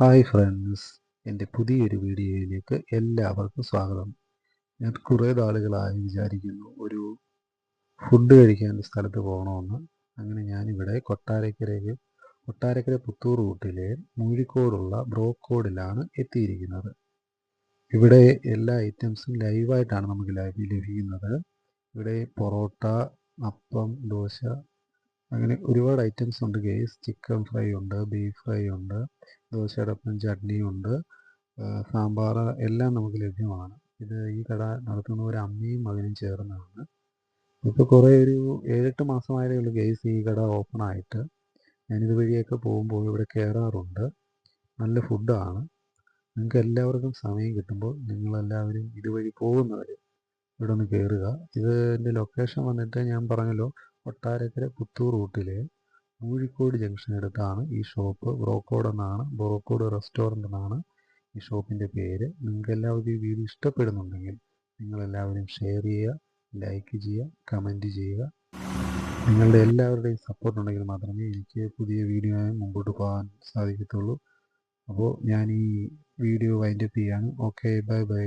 Hi friends എന്റെ പുതിയൊരു വീഡിയോയിലേക്ക് എല്ലാവർക്കും സ്വാഗതം. ഞാൻ കുറേ നാളുകളായി വിചാരിക്കുന്നു ഒരു ഫുഡ് കഴിക്കാൻ ഒരു സ്ഥലത്ത് പോകണമെന്ന്. അങ്ങനെ ഞാനിവിടെ കൊട്ടാരക്കരയിൽ കൊട്ടാരക്കര പുത്തൂർ റൂട്ടിലെ മൂഴിക്കോടുള്ള ബ്രോക്കോഡിലാണ് എത്തിയിരിക്കുന്നത്. ഇവിടെ എല്ലാ ഐറ്റംസും ലൈവായിട്ടാണ് നമുക്ക് ലഭിക്കുന്നത്. ഇവിടെ പൊറോട്ട അപ്പം ദോശ അങ്ങനെ ഒരുപാട് ഐറ്റംസ് ഉണ്ട് ഗേസ് ചിക്കൻ ഫ്രൈ ഉണ്ട് ബീഫ് ഫ്രൈ ഉണ്ട് ദോശയോടൊപ്പം ചട്നി ഉണ്ട് സാമ്പാർ എല്ലാം നമുക്ക് ലഭ്യമാണ്. ഇത് ഈ കട നടത്തുന്ന ഒരു അമ്മയും മകനും ചേർന്നാണ്. ഇപ്പോൾ കുറേ ഒരു ഏഴെട്ട് മാസമായതേ ഉള്ളൂ ഗേസ് ഈ കട ഓപ്പൺ ആയിട്ട്. ഞാനിത് വഴിയൊക്കെ പോകുമ്പോൾ ഇവിടെ കയറാറുണ്ട് നല്ല ഫുഡാണ് നിങ്ങൾക്ക് എല്ലാവർക്കും സമയം കിട്ടുമ്പോൾ നിങ്ങളെല്ലാവരും ഇതുവഴി പോകുന്നവർ ഇവിടെ ഒന്ന് കയറുക ഇതിന്റെ ലൊക്കേഷൻ വന്നിട്ട് ഞാൻ പറഞ്ഞല്ലോ കൊട്ടാരക്കര പുത്തൂർ റൂട്ടിലെ മൂഴിക്കോട് ജംഗ്ഷനടുത്താണ് ഈ ഷോപ്പ് ബ്രോക്കോഡ് എന്നാണ്. ബ്രോക്കോഡ് റെസ്റ്റോറന്റ് എന്നാണ് ഈ ഷോപ്പിന്റെ പേര്. നിങ്ങൾക്ക് എല്ലാവർക്കും ഈ വീഡിയോ ഇഷ്ടപ്പെടുന്നുണ്ടെങ്കിൽ നിങ്ങളെല്ലാവരും ഷെയർ ചെയ്യുക ലൈക്ക് ചെയ്യുക കമന്റ് ചെയ്യുക. നിങ്ങളുടെ എല്ലാവരുടെയും സപ്പോർട്ട് ഉണ്ടെങ്കിൽ മാത്രമേ എനിക്ക് പുതിയ വീഡിയോ മുമ്പോട്ട് പോകാൻ സാധിക്കത്തുള്ളൂ. അപ്പോൾ ഞാൻ ഈ വീഡിയോ വൈൻഡപ്പ് ചെയ്യാണ്. Okay bye bye